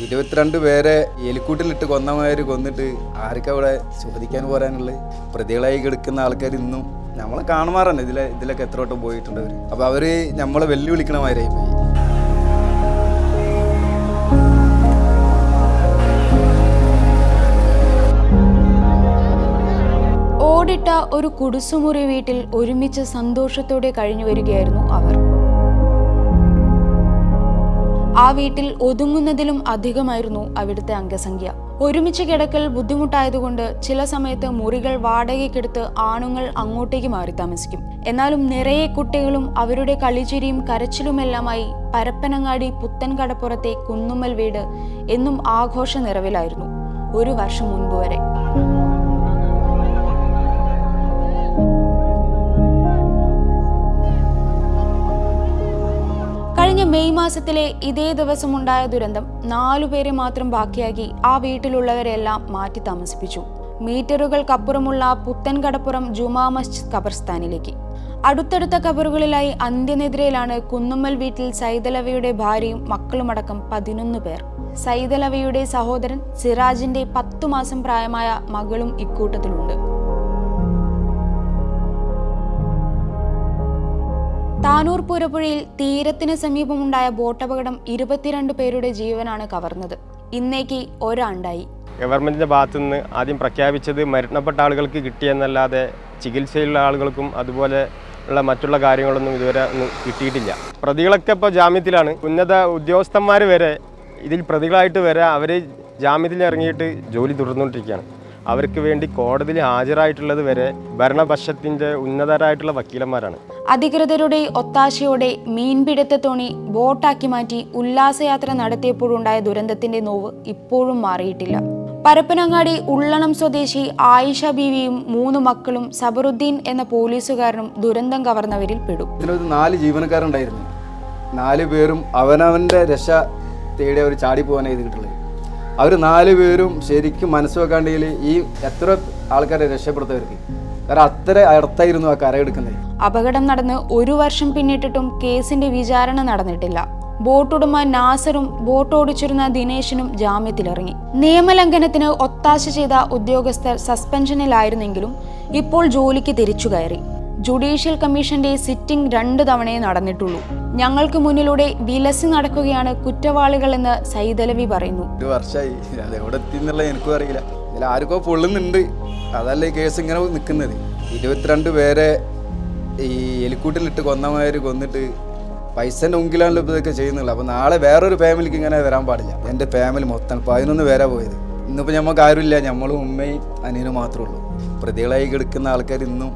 ഇരുപത്തിരണ്ട് പേരെ എലിക്കൂട്ടിലിട്ട് കൊന്നമാര് കൊന്നിട്ട് ആർക്കവിടെ ചോദിക്കാൻ പോരാനുള്ളത്? പ്രതികളായി കിടക്കുന്ന ആൾക്കാർ ഇന്നും നമ്മളെ കാണുമാറാണ്. ഇതിലെ ഇതിലൊക്കെ എത്ര വട്ടം പോയിട്ടുണ്ട് അവർ അപ്പോൾ അവർ നമ്മളെ വെല്ലുവിളിക്കണമാരായി പോയി. ഓടിട്ട ഒരു കുടുസുമുറി വീട്ടിൽ ഒരുമിച്ച് സന്തോഷത്തോടെ കഴിഞ്ഞു വരികയായിരുന്നു അവർ. ആ വീട്ടിൽ ഒതുങ്ങുന്നതിലും അധികമായിരുന്നു അവിടുത്തെ അംഗസംഖ്യ. ഒരുമിച്ച് കിടക്കൽ ബുദ്ധിമുട്ടായതുകൊണ്ട് ചില സമയത്ത് മുറികൾ വാടകയ്ക്കെടുത്ത് ആണുങ്ങൾ അങ്ങോട്ടേക്ക് മാറി താമസിക്കും. എന്നാലും നിറയെ കുട്ടികളും അവരുടെ കളിച്ചിരിയും കരച്ചിലുമെല്ലാമായി പരപ്പനങ്ങാടി പുത്തൻകടപ്പുറത്തെ കുന്നുമ്മൽ വീട് എന്നും ആഘോഷ നിറവിലായിരുന്നു ഒരു വർഷം മുൻപ് വരെ. കഴിഞ്ഞ മെയ് മാസത്തിലെ ഇതേ ദിവസമുണ്ടായ ദുരന്തം നാലുപേരെ മാത്രം ബാക്കിയാക്കി ആ വീട്ടിലുള്ളവരെല്ലാം മാറ്റി താമസിപ്പിച്ചു. മീറ്ററുകൾക്കപ്പുറമുള്ള പുത്തൻ കടപ്പുറം ജുമാ മസ്ജിദ് ഖബർസ്ഥാനിലേക്ക്. അടുത്തടുത്ത കബറുകളിലായി അന്ത്യനിദ്രയിലാണ് കുന്നുമ്മൽ വീട്ടിൽ സൈതലവയുടെ ഭാര്യയും മക്കളുമടക്കം പതിനൊന്ന് പേർ. സൈതലവയുടെ സഹോദരൻ സിറാജിന്റെ പത്തു മാസം പ്രായമായ മകളും ഇക്കൂട്ടത്തിലുണ്ട്. താനൂർ പുരപ്പുഴയിൽ തീരത്തിന് സമീപമുണ്ടായ ബോട്ടപകടം ഇരുപത്തിരണ്ട് പേരുടെ ജീവനാണ് കവർന്നത്. ഇന്നേക്ക് ഒരാണ്ടായി. ഗവൺമെന്റിന്റെ ഭാഗത്തു നിന്ന് ആദ്യം പ്രഖ്യാപിച്ചത് മരണപ്പെട്ട ആളുകൾക്ക് കിട്ടിയെന്നല്ലാതെ ചികിത്സയിലുള്ള ആളുകൾക്കും അതുപോലെ ഉള്ള മറ്റുള്ള കാര്യങ്ങളൊന്നും ഇതുവരെ ഒന്നും കിട്ടിയിട്ടില്ല. പ്രതികളൊക്കെ ഇപ്പോൾ ജാമ്യത്തിലാണ്. ഉന്നത ഉദ്യോഗസ്ഥന്മാർ വരെ ഇതിൽ പ്രതികളായിട്ട് വരെ അവർ ജാമ്യത്തിൽ ഇറങ്ങിയിട്ട് ജോലി തുടർന്നുകൊണ്ടിരിക്കുകയാണ്. അവർക്ക് വേണ്ടി കോടതിയിൽ ഹാജരായിട്ടുള്ളത് വരെ ഭരണപക്ഷത്തിന്റെ ഉന്നതരായിട്ടുള്ള വക്കീലന്മാരാണ്. അധികൃതരുടെ ഒത്താശയോടെ മീൻപിടുത്ത തോണി ബോട്ടാക്കി മാറ്റി ഉല്ലാസയാത്ര നടത്തിയപ്പോഴുണ്ടായ ദുരന്തത്തിന്റെ നോവ് ഇപ്പോഴും മാറിയിട്ടില്ല. പരപ്പനങ്ങാടി ഉള്ളണം സ്വദേശി ആയിഷ ബീവിയും മൂന്ന് മക്കളും സബറുദ്ദീൻ എന്ന പോലീസുകാരനും ദുരന്തം കവർന്നവരിൽ പെടും. ഇതിനൊരു നാല് ജീവനക്കാരുണ്ടായിരുന്നു. നാല് പേരും അവനവന്റെ രക്ഷ തേടി അവർ ചാടി പോകാനാണ് ചെയ്തിട്ടുള്ളത്. അവർ നാല് പേരും ശരിക്കും മനസ്സ് വെക്കാണ്ടെങ്കിൽ ഈ എത്ര ആൾക്കാരെ രക്ഷപ്പെടുത്തവർക്ക്. അത്ര അടുത്തായിരുന്നു ആ കരയെടുക്കുന്നത് അപകടം നടന്ന് ഒരു വർഷം പിന്നിട്ടിട്ടും കേസിന്റെ വിചാരണ നടന്നിട്ടില്ല. ബോട്ടുടമ നാസറും ബോട്ട് ഓടിച്ചിരുന്ന ദിനേശിനും ജാമ്യത്തിലിറങ്ങി. നിയമലംഘനത്തിന് ഒത്താശ ചെയ്ത ഉദ്യോഗസ്ഥർ സസ്പെൻഷനിലായിരുന്നെങ്കിലും ഇപ്പോൾ ജോലിക്ക് തിരിച്ചു കയറി. ജുഡീഷ്യൽ കമ്മീഷന്റെ സിറ്റിംഗ് രണ്ട് തവണയേ നടന്നിട്ടുള്ളൂ. ഞങ്ങൾക്ക് മുന്നിലൂടെ വിലസി നടക്കുകയാണ് കുറ്റവാളികളെന്ന് സൈതലവി പറയുന്നു. ഒരു വർഷമായി അത് എവിടെ എത്തി എന്നുള്ളത് എനിക്കും അറിയില്ല. ഇതിൽ ആർക്കോ പൊള്ളുന്നുണ്ട് അതല്ല ഈ കേസ് ഇങ്ങനെ നിൽക്കുന്നത് ഇരുപത്തിരണ്ട് പേരെ ഈ എലിക്കൂട്ടിലിട്ട് കൊന്നമാര് കൊന്നിട്ട് പൈസന്റെ ഉങ്കിലാണല്ലോ ഇപ്പോൾ ഇതൊക്കെ ചെയ്യുന്നുള്ളൂ അപ്പോൾ നാളെ വേറൊരു ഫാമിലിക്ക് ഇങ്ങനെ വരാൻ പാടില്ല. എന്റെ ഫാമിലി മൊത്തം പതിനൊന്ന് പേരാ പോയത്. ഇന്നിപ്പോൾ നമുക്ക് ആരുമില്ല. നമ്മളും ഉമ്മയും അനിയനും മാത്രമേ ഉള്ളൂ. പ്രതികളായി കിടക്കുന്ന ആൾക്കാർ ഇന്നും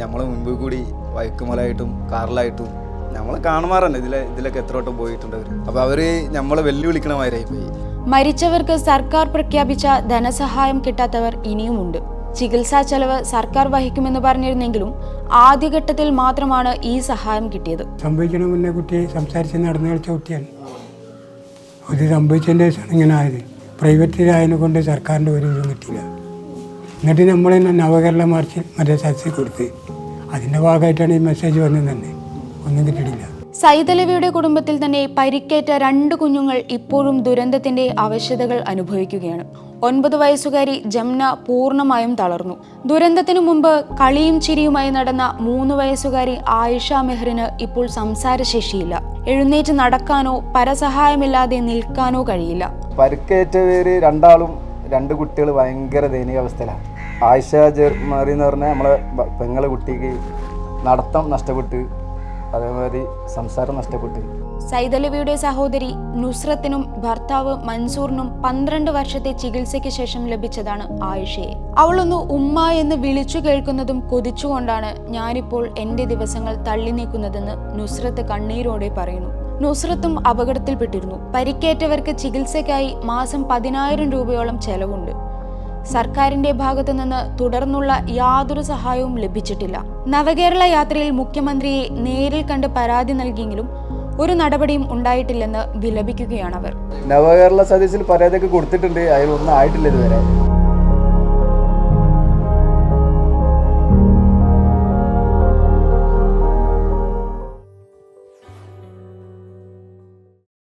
നമ്മളെ മുൻപിൽ കൂടി വൈക്കുമലായിട്ടും കാറിലായിട്ടും നമ്മളെ കാണുമാറന്നെ. ഇതിലെ ഇതിലൊക്കെ എത്ര വട്ടം പോയിട്ടുണ്ട് അവർ അപ്പോൾ അവർ നമ്മളെ വെല്ലുവിളിക്കണമാരായി പോയി മരിച്ചവർക്ക് സർക്കാർ പ്രഖ്യാപിച്ച ധനസഹായം കിട്ടാത്തവർ ഇനിയുമുണ്ട്. ചികിത്സാ ചെലവ് സർക്കാർ വഹിക്കുമെന്ന് പറഞ്ഞിരുന്നെങ്കിലും ആദ്യഘട്ടത്തിൽ മാത്രമാണ് ഈ സഹായം കിട്ടിയത്. സംഭവിക്കണ മുന്നേ കുട്ടി സംസാരിച്ച് നടന്നു കളിച്ച കുട്ടിയാണ്. അത് സംഭവിച്ചതിന്റെ ശേഷമാണ് ഇങ്ങനെ ആയത്. പ്രൈവറ്റിലായതിനെ കൊണ്ട് സർക്കാരിന്റെ ഒരു ഇതും കിട്ടിയില്ല. എന്നിട്ട് നമ്മൾ തന്നെ നവകേരള മാർച്ചിൽ മറ്റേ സാക്ഷി കൊടുത്ത്. അതിന്റെ ഭാഗമായിട്ടാണ് ഈ മെസ്സേജ് വന്നത് തന്നെ. ഒന്നും കിട്ടിയിട്ടില്ല. സൈതലവിയുടെ കുടുംബത്തിൽ തന്നെ പരിക്കേറ്റ രണ്ട് കുഞ്ഞുങ്ങൾ ഇപ്പോഴും ദുരന്തത്തിന്റെ അവശതകൾ അനുഭവിക്കുകയാണ്. ഒൻപത് വയസ്സുകാരി ജംന പൂർണമായും തളർന്നു. ദുരന്തത്തിനു മുമ്പ് കളിയും ചിരിയുമായി നടന്ന മൂന്ന് വയസ്സുകാരി ആയിഷ മെഹറിന് ഇപ്പോൾ സംസാരശേഷിയില്ല. എഴുന്നേറ്റ് നടക്കാനോ പരസഹായമില്ലാതെ നിൽക്കാനോ കഴിയില്ല. പരിക്കേറ്റവര് രണ്ടാളും രണ്ട് കുട്ടികൾ ഭയങ്കര ദയനീയാവസ്ഥയിലാണ് ആയിഷ ജെർമാറി എന്ന് പറഞ്ഞാൽ നമ്മളെ പെങ്ങളെ കുട്ടിക്ക് നടത്തം നഷ്ടപ്പെട്ട് അതേമാതിരി സംസാരം നഷ്ടപ്പെട്ട്. സൈതലവിയുടെ സഹോദരി നുസ്രത്തിനും ഭർത്താവ് മൻസൂറിനും പന്ത്രണ്ട് വർഷത്തെ ചികിത്സയ്ക്ക് ശേഷം ലഭിച്ചതാണ് ആയിഷയെ. അവളൊന്ന് ഉമ്മ എന്ന് വിളിച്ചു കേൾക്കുന്നതും കൊതിച്ചുകൊണ്ടാണ് ഞാനിപ്പോൾ എന്റെ ദിവസങ്ങൾ തള്ളി നീക്കുന്നതെന്ന് നുസ്രത്ത് കണ്ണീരോടെ പറയുന്നു. നുസ്രത്തും അപകടത്തിൽപ്പെട്ടിരുന്നു. പരിക്കേറ്റവർക്ക് ചികിത്സയ്ക്കായി മാസം പതിനായിരം രൂപയോളം ചെലവുണ്ട്. സർക്കാരിന്റെ ഭാഗത്തു നിന്ന് തുടർന്നുള്ള യാതൊരു സഹായവും ലഭിച്ചിട്ടില്ല. നവകേരള യാത്രയിൽ മുഖ്യമന്ത്രിയെ നേരിൽ കണ്ട് പരാതി നൽകിയെങ്കിലും ഒരു നടപടിയും ഉണ്ടായിട്ടില്ലെന്ന് വിലപിക്കുകയാണ് അവർ നവകേരള സദസ്സിൽ പരാതിയൊക്കെ കൊടുത്തിട്ടുണ്ട്. അതിലൊന്നും ആയിട്ടില്ല ഇതുവരെ.